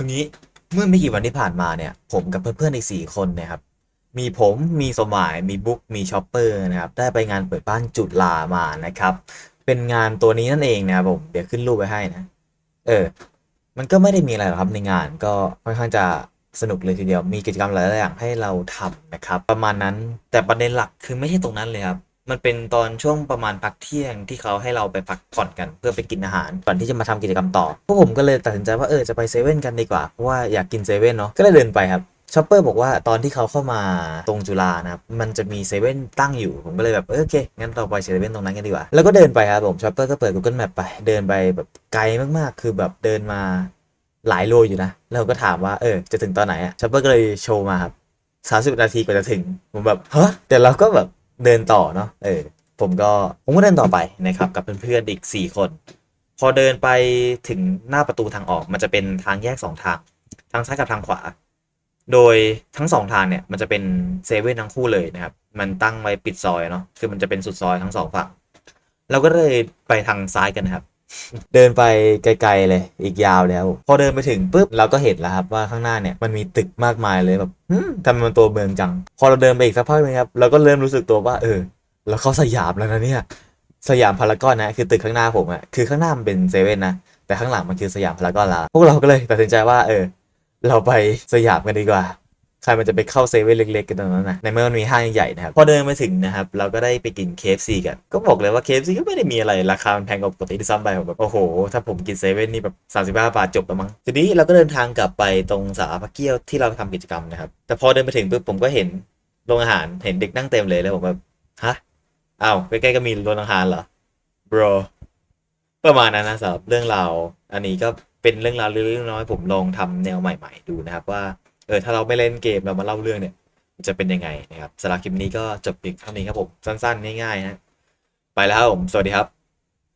คืองี้เมื่อไม่กี่วันที่ผ่านมาเนี่ย ผมกับเพื่อนๆอีกสี่คนเนะครับ มีผมมีสมายมีบุ๊กมีชอปเปอร์นะครับ ได้ไปงานเปิดบ้านจุฬามานะครับ เป็นงานตัวนี้นั่นเองนะครับผมเดี๋ยวขึ้นรูปไว้ให้นะ เออ มันก็ไม่ได้มีอะไรหรอกครับในงานก็ค่อนข้างจะสนุกเลยทีเดียวมีกิจกรรมหลายๆอย่างให้เราทำนะครับ ประมาณนั้นแต่ประเด็นหลักคือไม่ใช่ตรงนั้นเลยครับ มันเป็นตอนช่วงประมาณพักเที่ยงที่เขาให้เราไปพักผ่อนกันเพื่อไปกินอาหารก่อนที่จะมาทำกิจกรรมต่อพวกผมก็เลยตัดสินใจว่าเออจะไปเซเว่นกันดีกว่าเพราะว่าอยากกินเซเว่นเนาะก็เลยเดินไปครับชอปเปอร์บอกว่าตอนที่เขาเข้ามาตรงจุฬานะครับมันจะมีเซเว่นตั้งอยู่ ผมก็เลยแบบโอเค งั้นเราไปเซเว่นตรงนั้นกันดีกว่า แล้วก็เดินไปครับผมชอปเปอร์ก็เปิด Google Map ไป เดินไปแบบไกลมากๆ คือแบบเดินมาหลายโลอยู่นะ แล้วก็ถามว่าเออจะถึงตอนไหนอะชอปเปอร์ก็เลยโชว์มาครับสามสิบนาทีกว่าจะถึง ผมแบบฮะแต่เราก็แบบ เดินต่อเนาะเออผมก็ผมก็เดินต่อไปนะครับ กับเพื่อนๆอีกสี่คน พอเดินไปถึงหน้าประตูทางออก มันจะเป็นทางแยกสองทาง ทางซ้ายกับทางขวา โดยทั้งสองทางเนี่ย มันจะเป็นเซเว่นทั้งคู่เลยนะครับ มันตั้งไว้ปิดซอยเนาะคือมันจะเป็นสุดซอยทั้งสองฝั่งเราก็เลยไปทางซ้ายกันนะครับ เดินไปไกลๆเลย อีกยาวแล้ว พอเดินไปถึงปุ๊บเราก็เห็นแล้วครับว่าข้างหน้าเนี่ยมันมีตึกมากมายเลยแบบทำไมมันตัวเมืองจัง พอเราเดินไปอีกสักพักนึงครับเราก็เริ่มรู้สึกตัวว่าเออเราเข้าสยามแล้วนะเนี่ยสยามพารากอนนะคือตึกข้างหน้าผมอะคือข้างหน้ามันเป็นเซเว่นนะแต่ข้างหลังมันคือสยามพารากอนละพวกเราก็เลยตัดสินใจว่าเออ เราไปสยามกันดีกว่า รมันจะไปเข้าเซเว่นเล็กๆกันตรงนั้นนะในเมื่อมันมีห้างใหญ่นะครับ พอเดินมาถึงนะครับ เราก็ได้ไปกิน KFC กัน ก็บอกเลยว่า KFC ก็ไม่ได้มีอะไร ราคามันแพงกว่าปกติที่ซ้ำไปผมแบบโอ้โห ถ้าผมกินเซเว่นนี่แบบ35 บาทจบแล้วมั้งทีนี้เราก็เดินทางกลับไปตรงสาพักเกี้ยวที่เราทำกิจกรรมนะครับแต่พอเดินไปถึงปุ๊บผมก็เห็นโรงอาหารเห็นเด็กนั่งเต็มเลยแล้วผมแบบฮะอ้าวใกล้ๆก็มีโรงอาหารเหรอ bro ประมาณนั้นนะสำหรับเรื่องราวอันนี้ก็เป็นเรื่องราวเล็กๆน้อยๆผมลองทำแนวใหม่ ๆ ดูนะครับว่า เออถ้าเราไม่เล่นเกมเรามาเล่าเรื่องเนี่ยจะเป็นยังไงนะครับสำหรับคลิปนี้ก็จบเพียงเท่านี้ครับผมสั้นๆง่ายๆฮะไปแล้วครับผมสวัสดีครับ